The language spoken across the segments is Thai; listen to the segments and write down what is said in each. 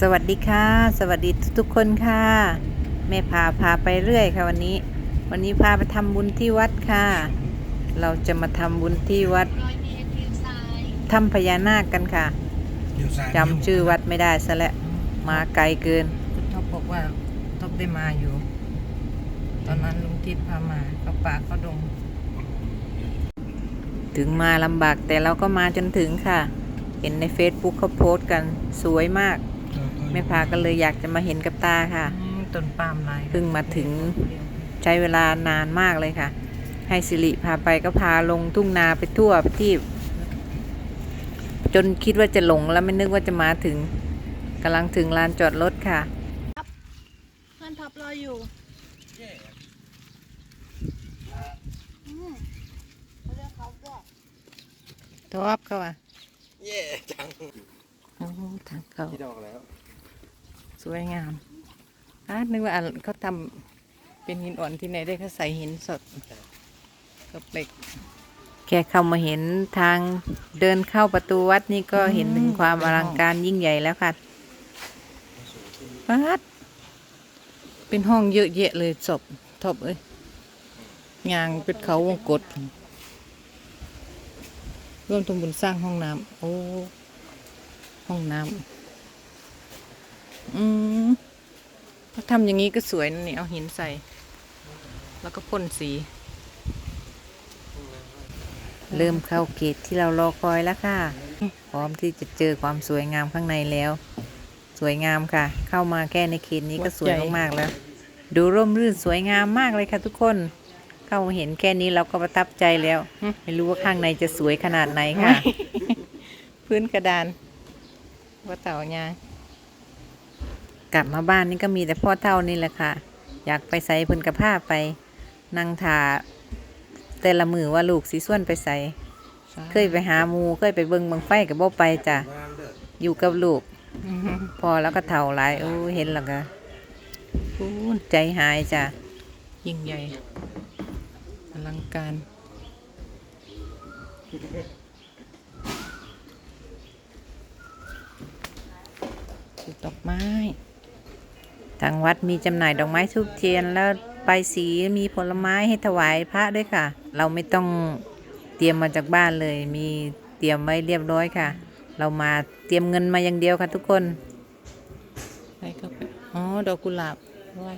สวัสดีค่ะ สวัสดีทุกๆคนค่ะ แม่พาพาไปเรื่อยค่ะวันนี้ วันนี้พาไปทำบุญที่วัดค่ะ เราจะมาทำบุญที่วัดร้อยเมตรเลี้ยวซ้ายถ้ำพญานาคกันค่ะเดี๋ยวซ้ายจำชื่อวัดไม่ได้ซะแล้วมาไกลเกินคุณท็อปบอกว่าท็อปได้มาอยู่ ตอนนั้นลุงทิศพามาก็ป่าก็ดง ถึงมาลำบากแต่เราก็มาจนถึงค่ะ เห็นในเฟซบุ๊กเขาโพสต์กันสวยมากแม่พาก็เลยอยากจะมาเห็นกับตาค่ะอืมต้นปาล์มลายเพิ่งมาถึงใช้เวลานานมากเลยค่ะ ให้สิริพาไปก็พาลงทุ่งนาไปทั่วไปที่ จนคิดว่าจะหลงแล้วไม่นึกว่าจะมาถึงกำลังถึงลานจอดรถค่ะเพื่อนท็อปรออยู่อืมเขาเรียกเขาด้วยทอบเข้าอะเย่จังโอ้ทางเข้าที่ดอกแล้ว สวยงามอะนึกว่าอันเขาทำเป็นหินอ่อนที่ไหนได้เขาใส่หินสดกับเหล็ก แค่เข้ามาเห็นทางเดินเข้าประตูวัดนี่ก็เห็นถึงความอลังการยิ่งใหญ่แล้วค่ะปัดเป็นห้องเยอะแยะเลยศพทบเอ้ยยางเป็นเขาวงกตร่วมทำบุญสร้างห้องน้ำโอ้ ห้องน้ำ อืมเขาทำอย่างนี้ก็สวยนะนี่เอาหินใส่ แล้วก็พ่นสี เริ่มเข้าเกตที่เรารอคอยแล้วค่ะ พร้อมที่จะเจอความสวยงามข้างในแล้ว สวยงามค่ะ เข้ามาแค่ในเขตนี้ก็สวยมากๆแล้ว ดูร่มรื่นสวยงามมากเลยค่ะทุกคนเข้ามาเห็นแค่นี้เราก็ประทับใจแล้ว ไม่รู้ว่าข้างในจะสวยขนาดไหนค่ะ พื้นกระดานว่าเต่ายาง กลับมาบ้านนี่ก็มีแต่พ่อเท่านี่แหละค่ะ อยากไปใส่เพิ่นกับผ้าไปนั่งถาแต่ละมือว่าลูกสีส่วนไปใส่เคยไปหาหมูเคยไปเบิ่งบังไฟกับบ่ไปจ้ะงามเด้ออยู่กับลูกอืมพอแล้วก็เท่าหลายโอ้เห็นแล้วก็อู้ใจหายจ้ะยิ่งใหญ่อลังการดอกไม้ ทางวัดมีจำหน่ายดอกไม้ทุกเทียนแล้วใบสีมีผลไม้ให้ถวายพระด้วยค่ะ เราไม่ต้องเตรียมมาจากบ้านเลย มีเตรียมไว้เรียบร้อยค่ะ เรามาเตรียมเงินมาอย่างเดียวค่ะทุกคนไปเข้าไปอ๋อดอกกุหลาบไหว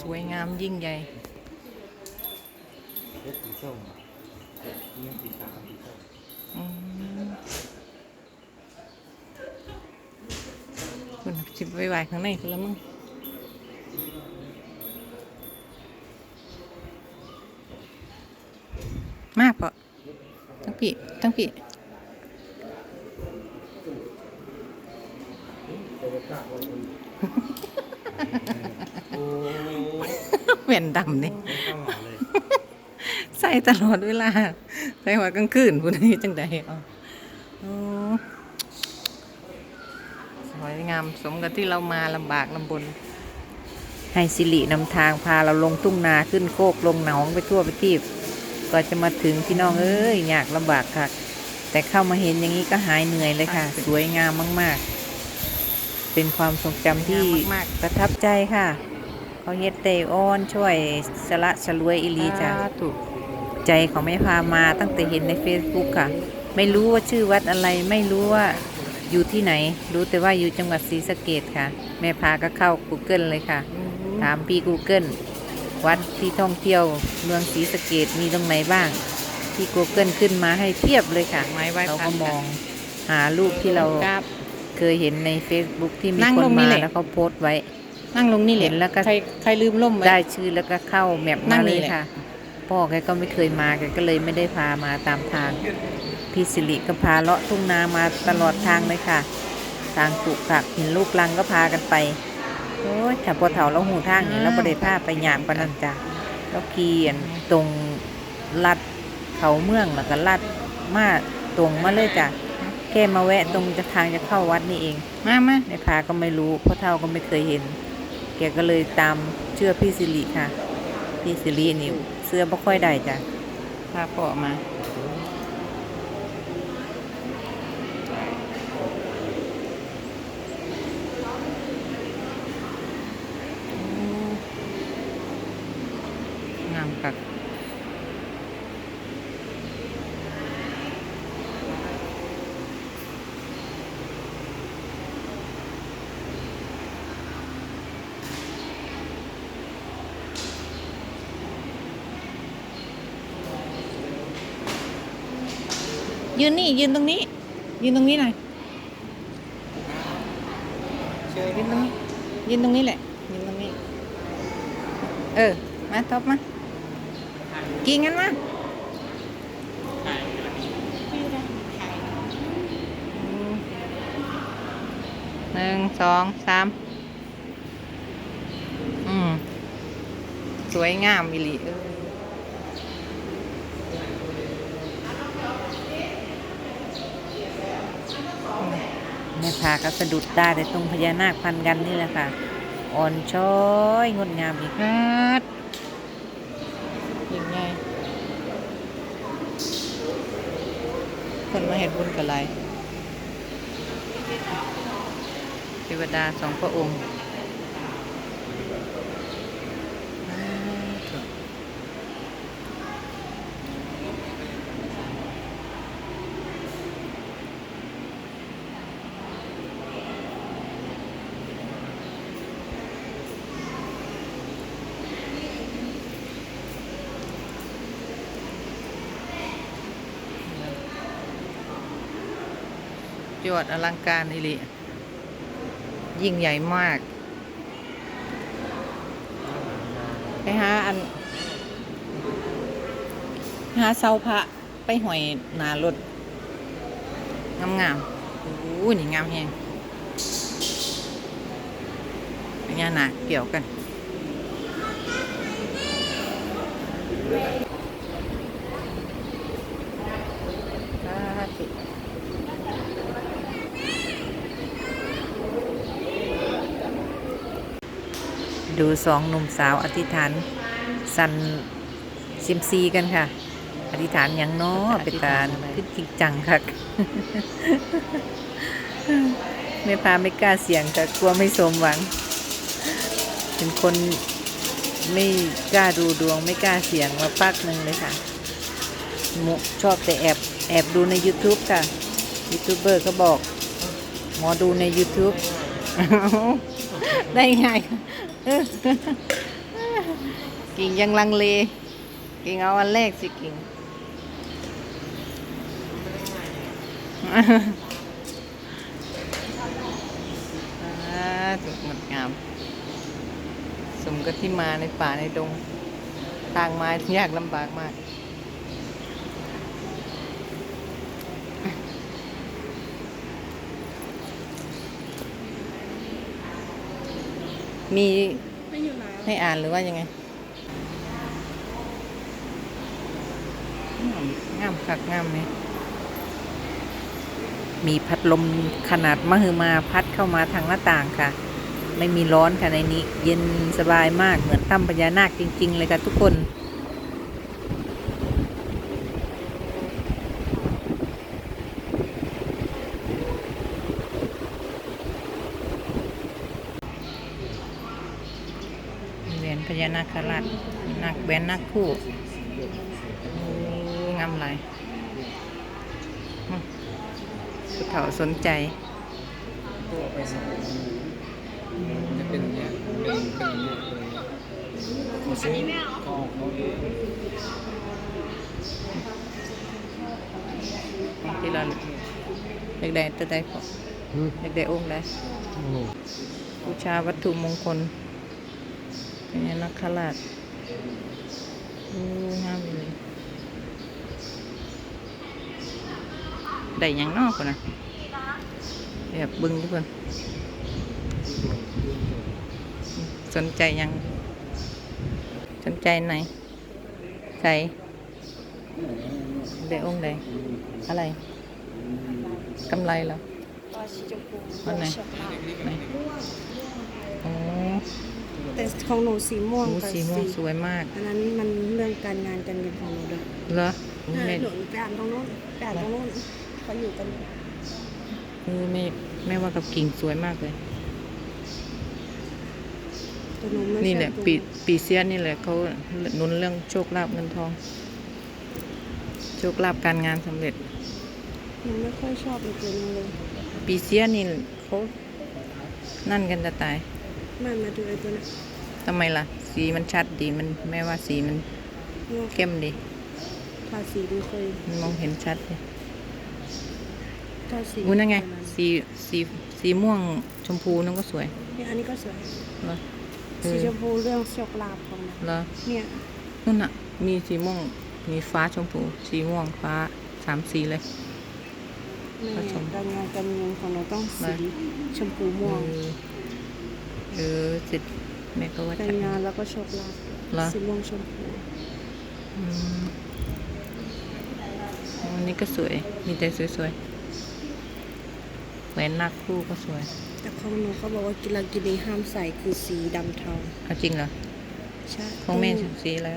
สวยงามยิ่งใหญ่ สีส้มนี่สีขาวสีส้ม อืมคุณ สิบไว้ไหวข้างในคุณละมั้งมากเพราะทั้งปีทั้งปีเวียนดำนี่ไม่เข้าหมอเลยใส่ตลอดเวลา ใส่หัวกลางคืนพูดนี้จังใดเอาโอ้ส วยงามสมกับที่เรามาลำบากลำบน ให้สิรินำทางพาเราลงทุ่งนาขึ้นโคกลงหนองไปทั่วไปทีบก็จะมาถึงพี่น้องเอ้ยยากลำบากค่ะ แต่เข้ามาเห็นอย่างนี้ก็หายเหนื่อยเลยค่ะ สวยงามมาก ๆ เป็นความทรงจำที่งามมากประทับใจค่ะเขาเฮ็ดเตอ้อนช่วยสละสลวยอิลีจ้ะถูกใจเขาไม่พามาตั้งแต่เห็นใน Facebook ค่ะ ไม่รู้ว่าชื่อวัดอะไรไม่รู้ว่า อยู่ที่ไหน รู้แต่ว่าอยู่จังหวัดศรีสะเกดค่ะ แม่พาก็เข้า Google เลยค่ะ ถามพี่ Google วัดที่ท่องเที่ยวเมืองศรีสะเกดมีตรงไหนบ้างที่ Google ขึ้นมาให้เพียบเลยค่ะ ไม้ไว้เราพัก็นมอง หารูปที่เรากราบเคยเห็นใน Facebook ที่มีนั่งคนลงนี่มาแหละ แล้วเขาโพสต์ไว้ นั่งลงนี่แหละเห็นแล้วก็ ใครใครลืมล่มไว้ ได้ชื่อแล้วก็เข้าแมปนั่มางเลนี่ยแหละ ค่ะ พ่อแกก็ไม่เคยมาแกก็เลยไม่ได้พามาตามทาง พี่สิริก็พาเลาะทุ่งนามาตลอดทางเลยค่ะ ทางปลูกผักหินลูกลังก็พากันไป โอ้ยถ้าพอเถาเราหูทางนี่เราไม่ได้พาไปหยางปานนันจ้ะแล้วเกียนตรงลัดเขาเมืองแล้วก็ลัดมาตรงมาเลยจ้ะแค่มาแวะตรงจะทางจะเข้าวัดนี่เอง มามาแม่ค้าก็ไม่รู้เพราะเท่าก็ไม่เคยเห็น แกก็เลยตามเชื่อพี่สิริค่ะ พี่สิรินี่เสื้อบ่ค่อยได้จ้ะพาพ่อมา คักยืนนี่ ยืนตรงนี้ ยืนตรงนี้หน่อยยืนตรงนี้ยืนตรงนี้แหละยืนตรงนี้ เออ มาท็อปมา กินกันมาหนึ่งสองสามอืม สวยงามอิลิเออแม่พาก็สะดุดได้แต่ตรงพญานาคพันกันนี่แหละค่ะ อ่อนช้อย งดงามอีกฮัดยังไงค นมาเห็นบุญกับอะไรเทวดาสองพระองค์ อดอลังการอิลิยิ่งใหญ่มาก ไปหาอัน หาเสาพระไปหอยหนารถงามงามๆโอ้นี่งามแฮงพญานาคเกี่ยวกัน สองหนุ่มสาวอธิษฐานสันซิมซีกันค่ะ อธิษฐานอย่างน้อเป็นตาขึ้นจริงจังค่ะไม่พาไม่กล้าเสี่ยงแต่กลัวไม่สมหวัง เป็นคนไม่กล้าดูดวงไม่กล้าเสี่ยงมาพักหนึ่งเลยค่ะมุชอบแต่แอบแอบดูใน YouTube ค่ะ ยูทูบเบอร์ก็บอก หมอดูใน YouTube ได้ไงเออ กิ่งยังลังเล กิ่งเอาอันแรกสิกิ่งถูกงดงาม สมกับที่มาในป่าในดงทางมายากลำบากมาก มีไม่อยู่ไหนให้อ่านหรือว่ายังไงงามงามคักงามไหมมีพัดลมขนาดมหึมาพัดเข้ามาทางหน้าต่างค่ะ ไม่มีร้อนค่ะในนี้ เย็นสบายมากเหมือนถ้ำพญานาคจริง ๆ เลยค่ะทุกคน เหรียญ พญานาคราชนักแบนนักคู่โอ้งามหลายอืมผู้เฒ่าสนใจก็ไปสองมันจะเป็นอย่างเนี้ยเป็นเป็นอย่างเนี้ยเลยเขาซื้อเขาออกเขาเองที่เราอยากได้ตัวใดพออยากได้องค์ใดโอ้โหบูชาวัตถุมงคล พญานาคราชโอ้งามเลยได้หยังนอกคนนะแบบบึงทุกคนสนใจยัง สนใจไหน ใส่ได้องค์ใดอะไรกำไรเหรอตอสีชมพูอันไหนเชือกลากไหนอ๋อ แต่ของหนูสีม่วงหูกับสีม่วงสวยมาก อันนั้นมันเรื่องการงานการเงินของหนูด้วยเหรอเออไม่หนูไปอ่านตรงโน้นไปอ่านตรงโน้นเขาอยู่กันเออไม่ไม่ว่ากับกิ่งสวยมากเลย แต่หนูไม่นี่แหละชอบตรงปีปีเซียนนี่แหละเขาหนุนเรื่องโชคลาภเงินทอง โชคลาภการงานสำเร็จ หนูไม่ค่อยชอบในตัวนี้เลย ปีเซียนนี่เขานั่นกันจะตาย ไม่มาดูไอ้ตัวนั้นทำไมล่ะ สีมันชัดดีมันแม้ว่าสีมันงอกเข้มดีทาสีดูเคยมันมองเห็นชัดเลยมถ้าสีอุ้ยนั่นไง สีสีสีม่วงชมพูนั่นก็สวยเนี่ยอันนี้ก็สวยเหรอเอสีอชมพูเรื่องโชคลาภของมันเหรอเนี่ยนู่นน่ะมีสีม่วงมีฟ้าชมพู สีม่วงฟ้าสามสีเลยนี่ผสมการงานการเงินของเราต้องสีมาชมพูม่วง เออเออเสร็จแม่ก็ว่าการจะงานแล้วก็โชคลาภเหรอสีม่วงชมพูอืมอันนี้ก็สวย มีแต่สวยๆแหวนนาคคู่ก็สวย แต่ของหนูเขาบอกว่ากีฬากินีห้ามใส่คือสีดำเทาเอาจริงเหรอ ใช่ของแม่สีอะไร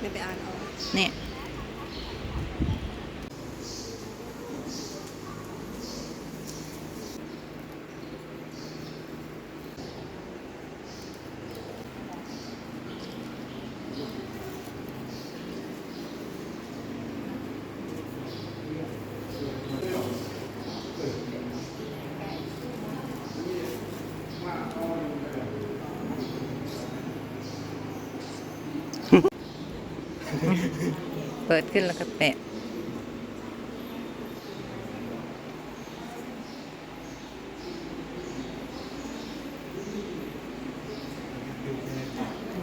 ไม่ไปอ่านเอาเนี่ย ปิดขึ้นแล้วก็แปะ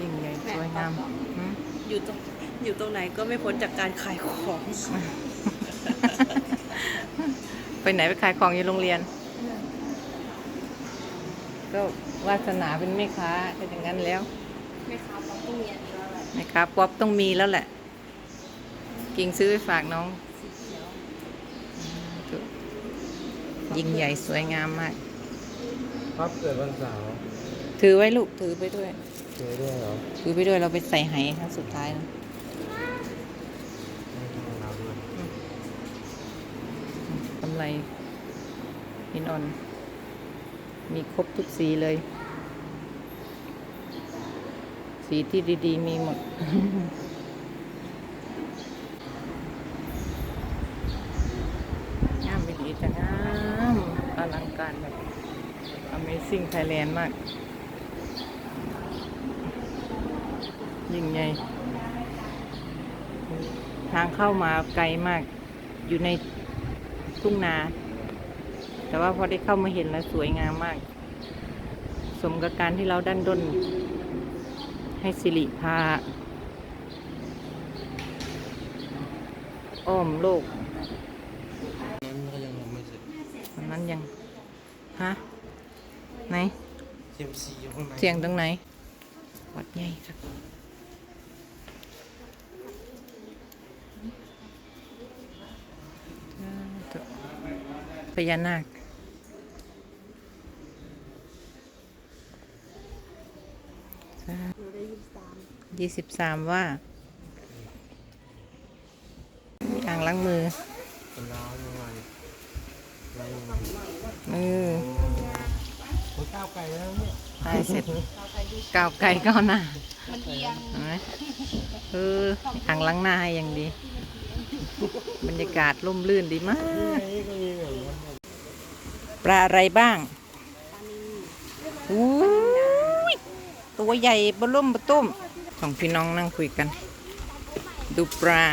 ยิ่งใหญ่สวยงามหืมอยู่ตรงอยู่ตรงไหนก็ไม่พ้นจากการขายของ ไปไหนไปขายของอยู่โรงเรียน ก็วาสนาเป็นแม่ค้าก็อย่างนั้นแล้ว ไม่ค้าเราต้องมีอันนี้แล้วแหละแม่ค้าป๊อปต้องมีแล้วแหละ กิ่งซื้อไปฝากน้องอืมยิ่งใหญ่สวยงามมากครับเกิดวันเสาร์ถือไว้ลูกถือไปด้วย เจอด้วยเหรอถือไปด้วยเราไปใส่ไหครั้งสุดท้ายนะไม่ทำเราด้วยกำไรหินอ่อน มีครบทุกสีเลย สีที่ดี ๆ มีหมด งามไปดีจังงามอลังการแบบ Amazing Thailand มาก ยิ่งใหญ่ ทางเข้ามาไกลมาก อยู่ในทุ่งนา แต่ว่าพอได้เข้ามาเห็นแล้วสวยงามมาก สมกับการที่เราดันด้น ให้สิริพา อ้อมโลกมันนั้นยัง ฮะ ไหนเซียมซีอยู่ข้างในเสียงตรงไหน วัดใหญ่ครับพญานาคหนูได้ยินสามยี่สิบสามว่าาวไกลแล้วเนี่ยตายเสร็จก้าวไก่ก้าวหน้ามันเอียงเห็นไหมเอออ่างล้างหน้าให้อย่างดี บรรยากาศร่มรื่นดีมาก นี่ก็มีแบบนี้ปลาอะไรบ้างอู้ยตัวใหญ่บล่มบตุ้มสองพี่น้องนั่งคุยกัน ดูปลา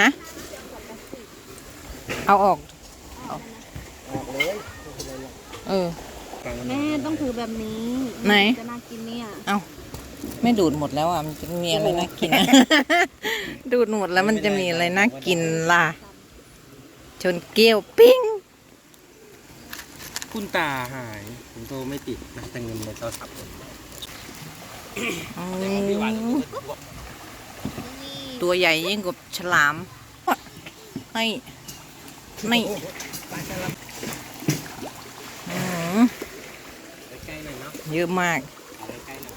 ฮะ เอาออก ออกเลยไม่เป็นไรหรอกเออ แม่ต้องถือแบบนี้ไหน จะน่ากินเนี่ยเอาไม่ดูดหมดแล้วอะ มันจะมีอะไรน่ากินอะดูดหมดแล้วมันจะมีอะไรน่ากินล่ะ ชนเกลียวปิ้ง คุณตาหาย ผมโทรไม่ติดนะแต่เงินในโทรศัพท์ผมอืมตัวใหญ่ยิ่งกว่าฉลาม ให้ ไม่อืมใกล้ๆหน่อยเนาะเยอะมากใกล้ๆหน่อย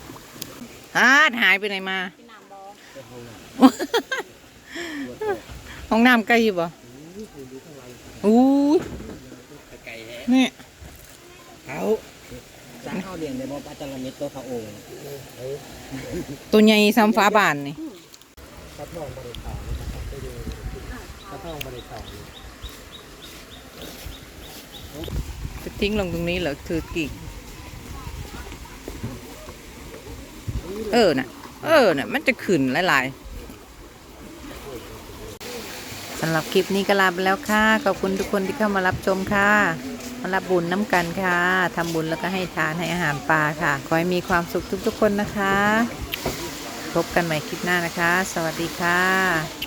ฮาดหายไปไหนมาพี่น้ำบอไปห้องน้ำห้องน้ำใกล้อยู่บ่อู้ยไกลแฮะนี่เขาจ้างข้าวเรียนในบ่อปลาจาระเม็ดตัวเขาโอ่งตัวใหญ่ซ้ำฟ้าบานนี่กระท่องบริษัทนะครับไปดูกระท่องบริษัท จะทิ้งลงตรงนี้เหรอคือกิ่งเออน่ะ เออน่ะ มันจะขึ้นหลายๆสำหรับคลิปนี้ก็ลาไปแล้วค่ะ ขอบคุณทุกคนที่เข้ามารับชมค่ะ มารับบุญน้ำกันค่ะทำบุญแล้วก็ให้ทานให้อาหารปลาค่ะ ขอให้มีความสุขทุกๆคนนะคะ พบกันใหม่คลิปหน้านะคะ สวัสดีค่ะ